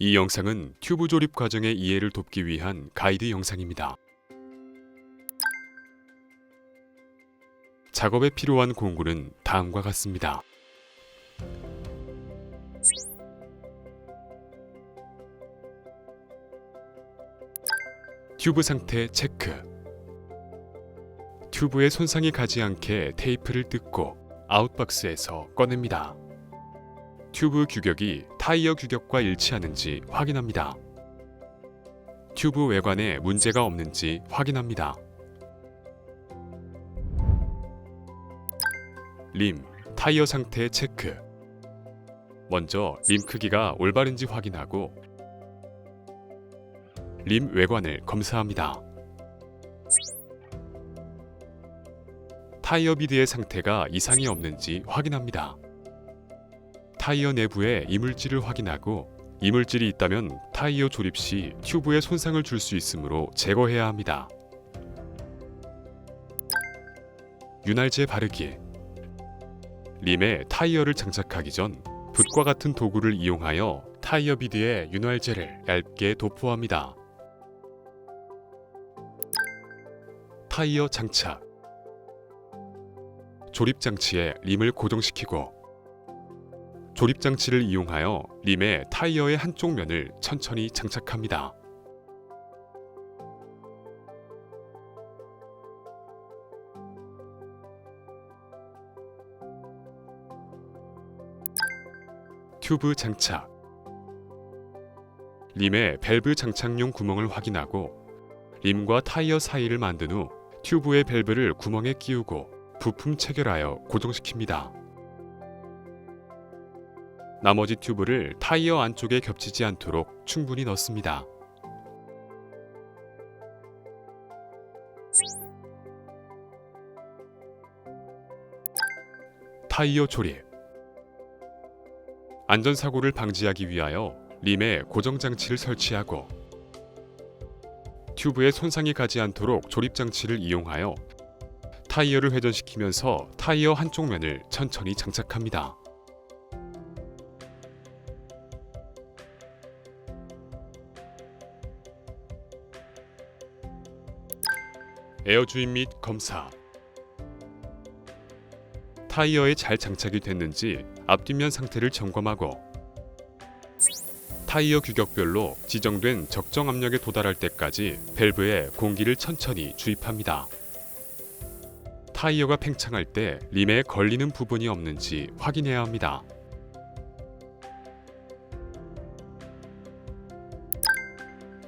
이 영상은 튜브 조립 과정의 이해를 돕기 위한 가이드 영상입니다. 작업에 필요한 공구는 다음과 같습니다. 튜브 상태 체크. 튜브에 손상이 가지 않게 테이프를 뜯고 아웃박스에서 꺼냅니다. 튜브 규격이 타이어 규격과 일치하는지 확인합니다. 튜브 외관에 문제가 없는지 확인합니다. 림, 타이어 상태 체크. 먼저 림 크기가 올바른지 확인하고 림 외관을 검사합니다. 타이어 비드의 상태가 이상이 없는지 확인합니다. 타이어 내부에 이물질을 확인하고 이물질이 있다면 타이어 조립 시 튜브에 손상을 줄 수 있으므로 제거해야 합니다. 윤활제 바르기 림에 타이어를 장착하기 전 붓과 같은 도구를 이용하여 타이어 비드에 윤활제를 얇게 도포합니다. 타이어 장착 조립 장치에 림을 고정시키고 조립 장치를 이용하여 림의 타이어의 한쪽 면을 천천히 장착합니다. 튜브 장착 림의 밸브 장착용 구멍을 확인하고 림과 타이어 사이를 만든 후 튜브의 밸브를 구멍에 끼우고 부품 체결하여 고정시킵니다. 나머지 튜브를 타이어 안쪽에 겹치지 않도록 충분히 넣습니다. 타이어 조립 안전사고를 방지하기 위하여 림에 고정장치를 설치하고 튜브에 손상이 가지 않도록 조립장치를 이용하여 타이어를 회전시키면서 타이어 한쪽 면을 천천히 장착합니다. 에어 주인 및 검사 타이어에 잘 장착이 됐는지 앞뒷면 상태를 점검하고 타이어 규격별로 지정된 적정 압력에 도달할 때까지 밸브에 공기를 천천히 주입합니다. 타이어가 팽창할 때 림에 걸리는 부분이 없는지 확인해야 합니다.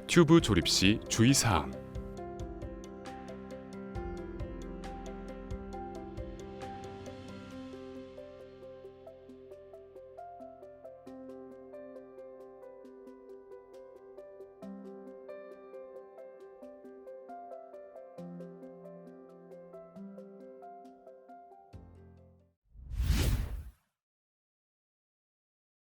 튜브 조립 시 주의사항